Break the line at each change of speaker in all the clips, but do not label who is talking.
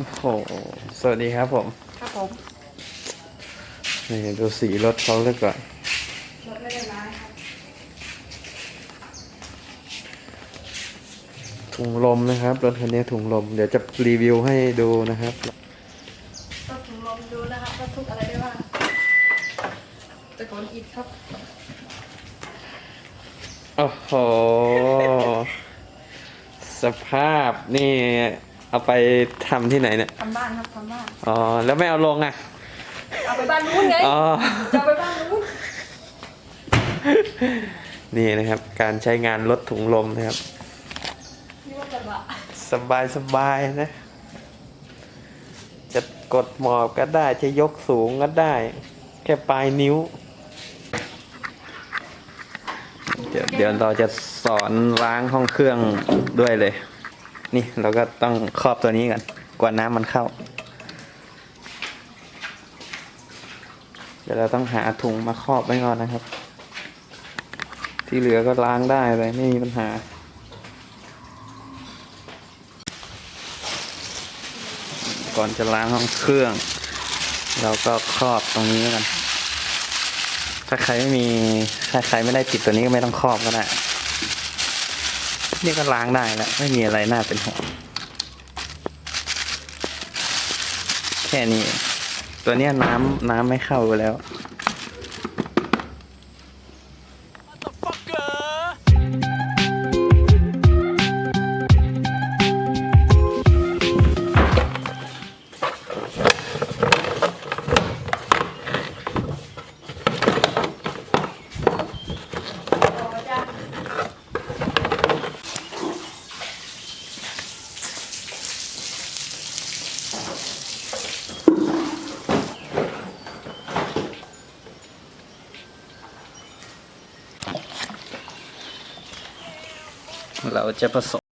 โอ้โหสวัสดีครับผม
ครับผม
นี่ดูสีรถเขาเลยก่อน
รถไม่ได้ร้ายครับ
ถุงลมนะครับ รถคันนี้ถุงลม เดี๋ยวจะรีวิวให้ดูนะครับ
รถถุงลมดูนะครับรถทุกอะไรได้บ้างตะโกนอิดครับ
โอ้โห สภาพนี่ เอาไปทำที่ไหนเนี่ย
ทำบ้านครับทำบ้าน
อ๋อ แล้วไม่เอาลงอะ
เอาไปบ้านนู้นไง
อ๋อ
จะเอาไปบ้านนู้น
นี่นะครับ การใช้งานรถถุงลมนะครับ
นี่ว่ากระบะ
สบายสบายนะ จะกดหมอบก็ได้ จะยกสูงก็ได้ แค่ปลายนิ้ว เดี๋ยวเดี๋ยวเราจะสอนล้างห้องเครื่องด้วยเลย นี่เราก็ต้องครอบตัวนี้ก่อนกว่าน้ำมันเข้า เดี๋ยวเราต้องหาถุงมาครอบไว้ก่อนนะครับ ที่เหลือก็ล้างได้เลยไม่มีปัญหาก่อนจะล้างห้องเครื่อง เราก็ครอบตรงนี้กัน ถ้าใครไม่มีถ้าใครไม่ได้ติดตัวนี้ก็ไม่ต้องครอบก็ได้ นี่ก็ล้างได้แล้วไม่มีอะไรน่าเป็นห่วงแค่นี้ ตัวเนี้ยน้ำน้ำไม่เข้าแล้ว เราจะผสม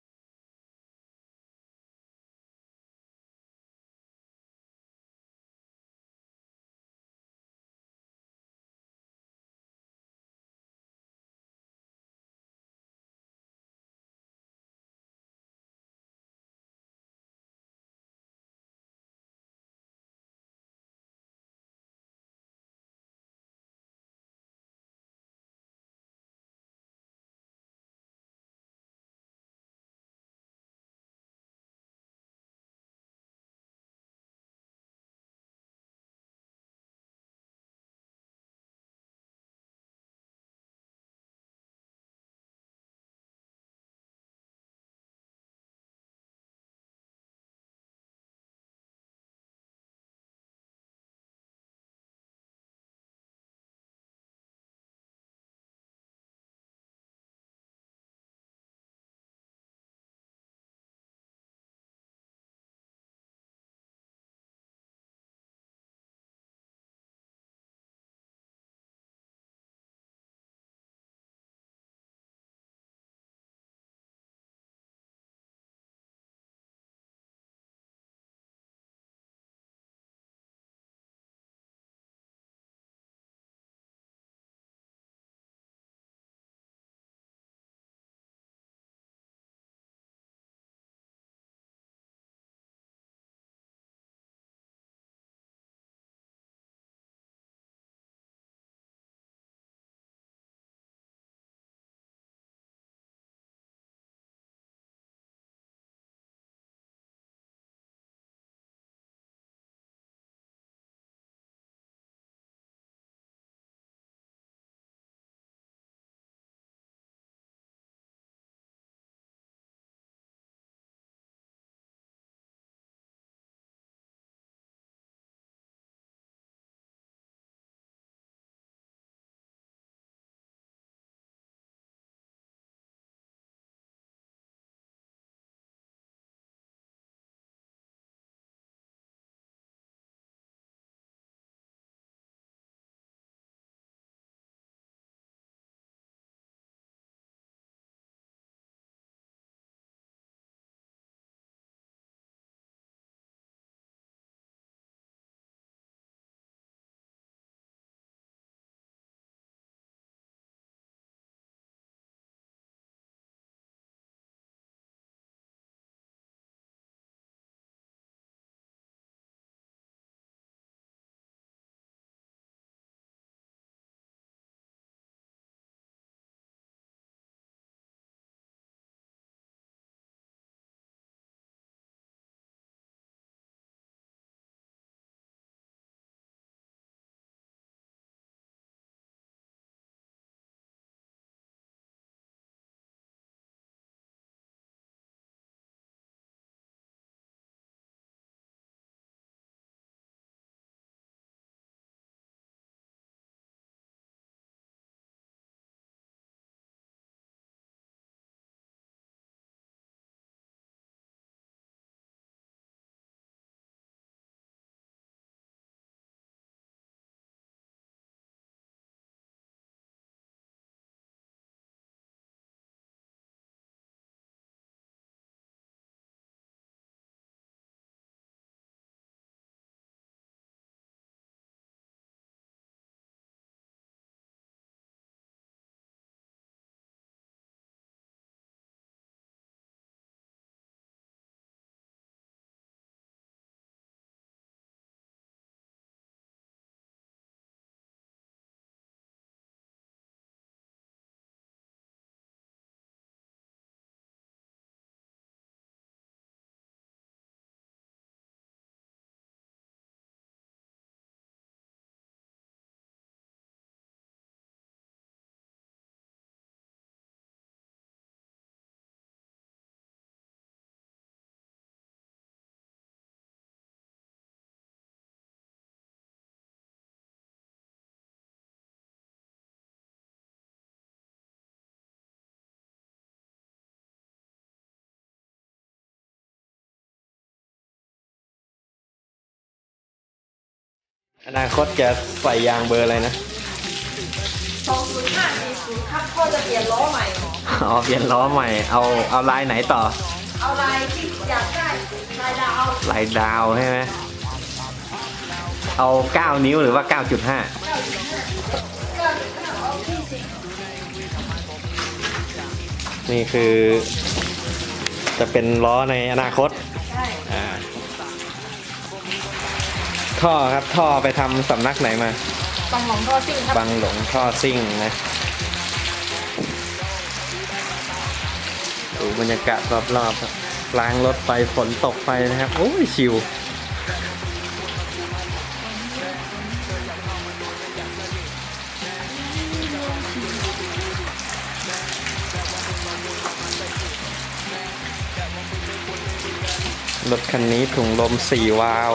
อนาคตจะใส่ยางเบอร์อะไรนะ
สองศูนย์ห้าสี่ศูนย์ครับพ่อจะเปลี่ยนล้อใหม่
อ๋อเปลี่ยนล้อใหม่ เอาเอาลายไหนต่อ
เอาลายที่อยากได้ลายดาว
ลายดาวใช่ไหมเอา 9 นิ้วหรือว่า 9.5
เก้าจุดห้าเก้าจุดห้าเอาที่สิบ
นี่คือ จะเป็นล้อในอนาคต
ได้
อ่า ท่อครับท่อไปทำสำนักไหนมา
บังหลงท่อซิ่งครับ
บังหลงท่อซิ่งนะดูบรรยากาศรอบๆครับล้างรถไปฝนตกไปนะครับ โอ้ยชิวรถคันนี้ถุงลมสี่วาล์ว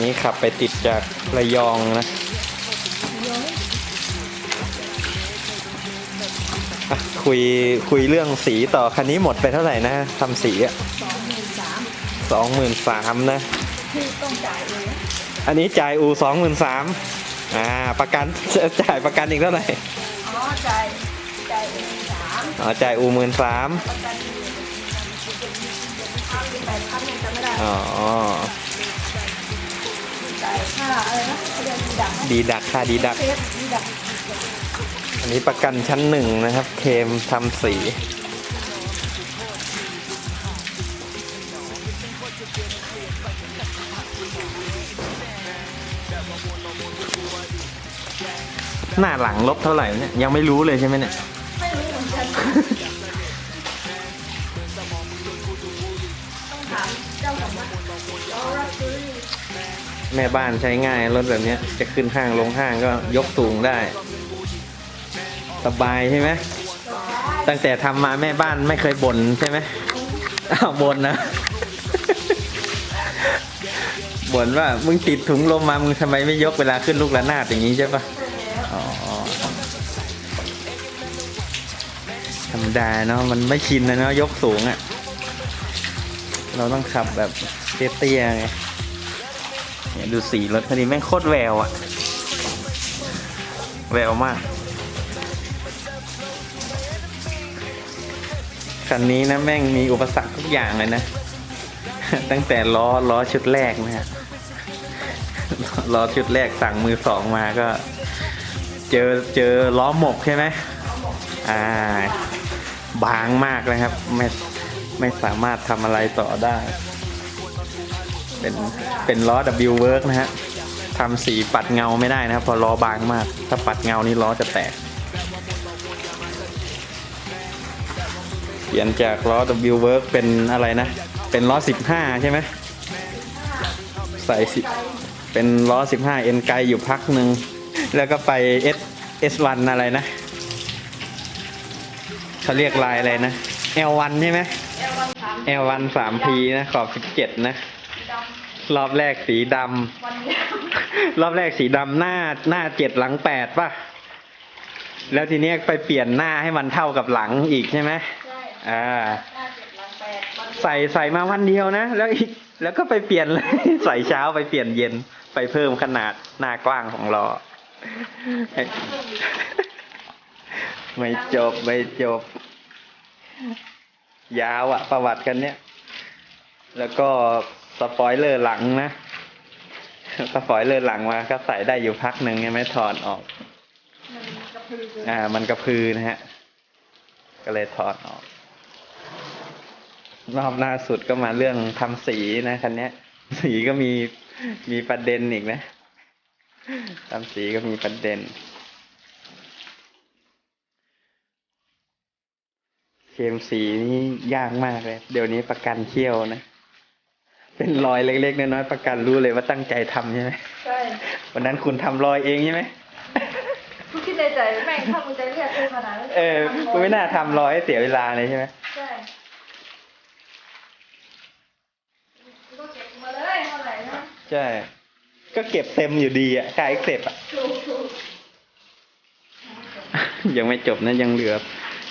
นนี้ขับไปติดจากระยองนะอะคุยคุยเรื่องสีต่อคันนี้หมดไปเท่าไหร่นะทำสีอะ
สองหมื่นสาม
สองหมื่นสามนะ
ที่ต้องจ่ายเลย
อันนี้จ่ายอูสองหมื่นสามอ่าประกันจ่ายประกันอีกเท่าไหร่
อ๋อจ่ายจ่ายเองสาม
อ๋อจ่ายอูหมื่นสาม
ประกันพันแปดพันยังจำไม่ได้
อ๋อ
จ่ายค่า อะไรนะเขาเรียกดีดัก
ดีดักค่าดีดัก
เซฟดีดัก
อันนี้ประกันชั้นหนึ่งนะครับ เคมทำสี หน้าหลังลบเท่าไหร่เนี่ย ยังไม่รู้เลยใช่ไหมเนี่ย
ไม่รู้เหมือนกัน
แม่บ้านใช้ง่ายรถแบบนี้จะขึ้นห้างลงห้างก็ยกสูงได้ สบายใช่ไหมตั้งแต่ทำมาแม่บ้านไม่เคยบ่นใช่ไหมอ้าวบ่นนะบ่นว่ามึงติดถุงลมมามึงทำไมไม่ยกเวลาขึ้นลูกระนาดอย่างนี้ใช่ปะอ๋อธรรมดาเนาะมันไม่ชินนะเนาะยกสูงอะ่ะ เราต้องขับแบบเตี้ยๆไงเนี่ย ดูสีรถคันนี้แม่งโคตรแววอะแววมาก คันนี้นะแม่งมีอุปสรรคทุกอย่างเลยนะ ตั้งแต่ล้อล้อชุดแรกนะฮะล้อชุดแรกสั่งมือสองมาก็ เจอเจอล้อหมกใช่ไหมอ่า บางมากเลยครับ ไม่ไม่สามารถทำอะไรต่อได้ เป็นเป็นล้อ W work นะฮะทำสีปัดเงาไม่ได้นะครับเพอล้อบางมาก ถ้าปัดเงานี่ล้อจะแตก เปลี่ยนจากล้อ W work เป็นอะไรนะ เป็นล้อ 15 ใช่ไหมใส่สิเป็นล้อ 15 เอ็นไกลอยู่พักหนึ่ง แล้วก็ไป S S1 อะไรนะเขาเรียกลายอะไรนะ L1 ใช่ไหม L1 3P นะ ขอบ 17 นะ รอบแรกสีดำ
วันนี้ำ
รอบแรกสีดำหน้าหน้าเจ็ดหลังแปดป่ะ แล้วทีเนี้ยไปเปลี่ยนหน้าให้มันเท่ากับหลังอีกใช่ไหม
ใช่
อ่า
ห้าเจ็ดหลังแปดวันนี้
ใส่ใส่มาวันเดียวนะ แล้วอีกแล้วก็ไปเปลี่ยนเลย ใส่เช้าไปเปลี่ยนเย็นไปเพิ่มขนาดหน้ากว้างของล้อไม่จบไม่จบ ยาวอะประวัติกันเนี้ยแล้วก็ สปอยเลอร์หลังนะสปอยเลอร์หลังมาก็ใส่ได้อยู่พักหนึ่งยังไม่ถอดออก
มันกระพือเลย
อ่า มันกระพือนะฮะ ก็เลยถอดออก รอบล่าสุดก็มาเรื่องทำสีนะคันเนี้ยสีก็มีมีประเด็นอีกนะทำสีก็มีประเด็นเคมสีนี่ยากมากเลย เดี๋ยวนี้ประกันเขี้ยวนะ เป็นรอยเล็กๆน้อยๆประกันรู้เลยว่าตั้งใจทำใช่ไหม
ใช่
วันนั้นคุณทำรอยเองใช่ไหม
ทุกคิดในใจแม่งถ้ามึงจะเรียกกูขนาดนั้น
เออคุณไม่น่าทำรอยให้เสียเวลาเลยใช่ไหม
ใช่ก็เก็บมาเลยเท่าไหร่นะ
ใช่ ก็เก็บเต็มอยู่ดีอะค่าเอ็กเซปอะ
ถูกถูก
ยังไม่จบนะยังเหลือ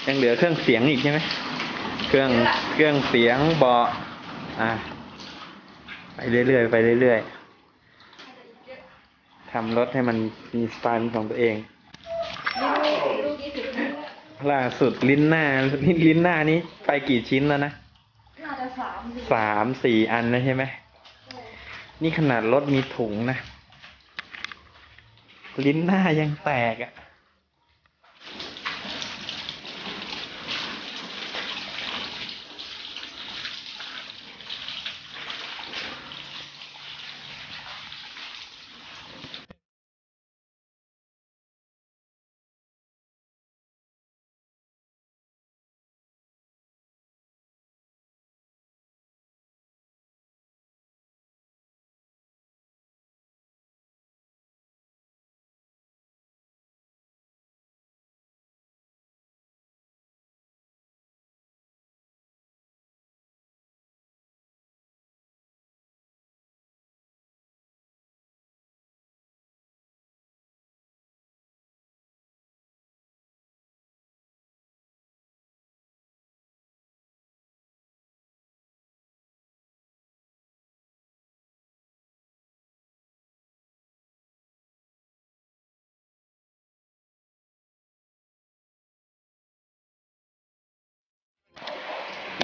ยังเหลือเครื่องเสียงอีกใช่ไหมเครื่องเครื่องเสียงเบาะอะ ไปเรื่อยๆไปเรื่อยๆทำรถให้มันมีสไตล์ของตัวเองล่าสุดลิ้นหน้าลิ้นหน้านี้ไปกี่ชิ้นแล้วนะ
น่าจะสามสี่
อันแล้วใช่ไหมนี่ขนาดรถมีถุงนะ ลิ้นหน้ายังแตกอะ่ะ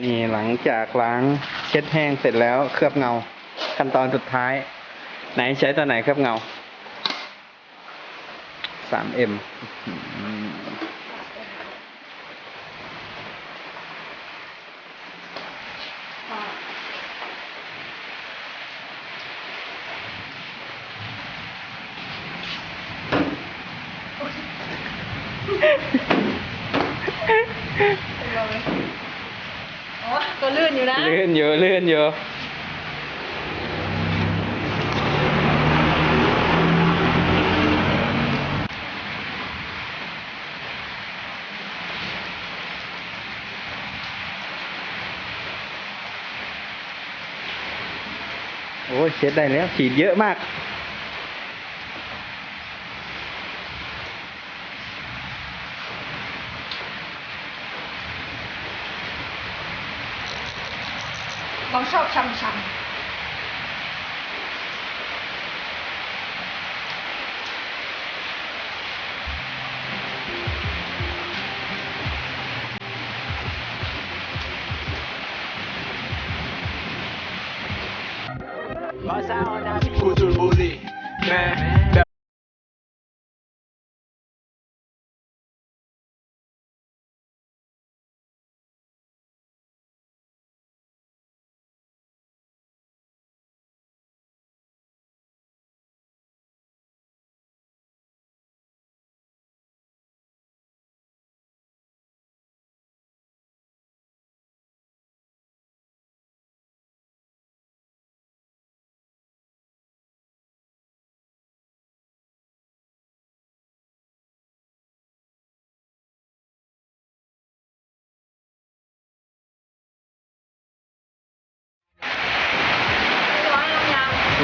นี่หลังจากล้างเช็ดแห้งเสร็จแล้วเคลือบเงา ขั้นตอนสุดท้าย ไหนใช้ตัวไหนเคลือบเงา 3M อื้อหือ
ค่ะเป็นไรไหมอ๋อ ก็ลื่นอยู่นะ
ลื่นอยู่ลื่นอยู่โอ้ยเช็ดได้แล้วฉีดเยอะมาก
เราชอ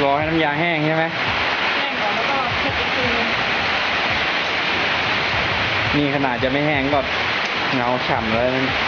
รอให้น้ำยาแห้งใช่ไหม
แห้งก่อนแล้วก็เช็ดอีกทีนึง
นี่ขนาดจะไม่แห้งก็เงาฉ่ำเลยนะ